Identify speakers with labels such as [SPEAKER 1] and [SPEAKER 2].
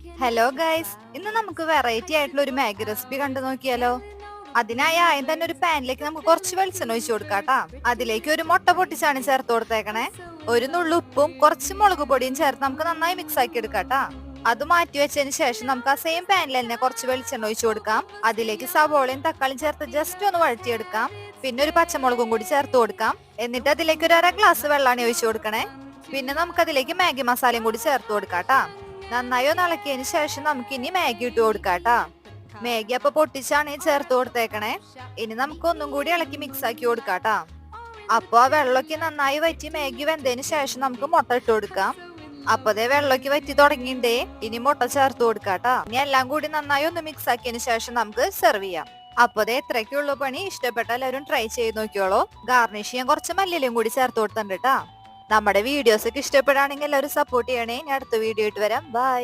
[SPEAKER 1] Hello guys ഇന്ന് നമുക്ക് variety ആയിട്ടുള്ള ഒരു മാഗി റെസിപ്പി കണ്ടു നോക്കിയാലോ? അതിനായി ആദ്യം തന്നെ ഒരു പാനിലേക്ക് നമുക്ക് കുറച്ച് വെളിച്ചെണ്ണ ഒഴിച്ചു കൊടുക്കാട്ടാ അതിലേക്ക് ഒരു മുട്ട പൊട്ടിച്ചാണ് ചേർത്ത് കൊടുത്തേക്കണേ. ഒരു നുള്ളു ഉപ്പും കുറച്ച് മുളക് പൊടിയും ചേർത്ത് നമുക്ക് നന്നായി മിക്സ് ആക്കി എടുക്കാട്ടാ അത് മാറ്റി വെച്ചതിന് ശേഷം നമുക്ക് ആ സെയിം പാനിൽ തന്നെ കുറച്ച് വെളിച്ചെണ്ണ ഒഴിച്ചു കൊടുക്കാം. അതിലേക്ക് സവോളയും തക്കാളിയും ചേർത്ത് ജസ്റ്റ് ഒന്ന് വഴറ്റിയെടുക്കാം. പിന്നെ ഒരു പച്ചമുളകും കൂടി ചേർത്ത് കൊടുക്കാം. എന്നിട്ട് അതിലേക്ക് ഒരു അര ഗ്ലാസ് വെള്ളമാണ് ഒഴിച്ചു കൊടുക്കണേ. പിന്നെ നമുക്ക് അതിലേക്ക് മാഗി മസാലയും കൂടി ചേർത്ത് കൊടുക്കാട്ടാ നന്നായി ഒന്ന് ഇളക്കിയതിന് ശേഷം നമുക്ക് ഇനി മാഗി ഇട്ട് കൊടുക്കാട്ടാ. മാഗി അപ്പൊ പൊട്ടിച്ചാണ് ചേർത്ത് കൊടുത്തേക്കണേ. ഇനി നമുക്ക് ഒന്നും കൂടി ഇളക്കി മിക്സ് ആക്കി കൊടുക്കാട്ടാ. അപ്പൊ ആ വെള്ളമൊക്കെ നന്നായി വറ്റി മാഗി വെന്തതിന് ശേഷം നമുക്ക് മുട്ട ഇട്ട് കൊടുക്കാം. അപ്പതേ വെള്ളമൊക്കെ വറ്റി തുടങ്ങിണ്ടേ ഇനി മുട്ട ചേർത്ത് കൊടുക്കാട്ടാ. ഇനി എല്ലാം കൂടി നന്നായി ഒന്ന് മിക്സ് ആക്കിയതിന് ശേഷം നമുക്ക് സെർവ് ചെയ്യാം. അപ്പതേ ഇത്രയ്ക്കുള്ള പണി. ഇഷ്ടപ്പെട്ട എല്ലാവരും ട്രൈ ചെയ്ത് നോക്കിയോളൂ ഗാർണിഷ് ചെയ്യാൻ കുറച്ച് മല്ലിലും കൂടി ചേർത്ത് കൊടുത്തിട്ടുണ്ട് കേട്ടാ നമ്മുടെ വീഡിയോസ് ഒക്കെ ഇഷ്ടപ്പെടുകയാണെങ്കിൽ എല്ലാവരും സപ്പോർട്ട് ചെയ്യണേ. ഞാൻ അടുത്ത വീഡിയോ ആയിട്ട് വരാം. ബൈ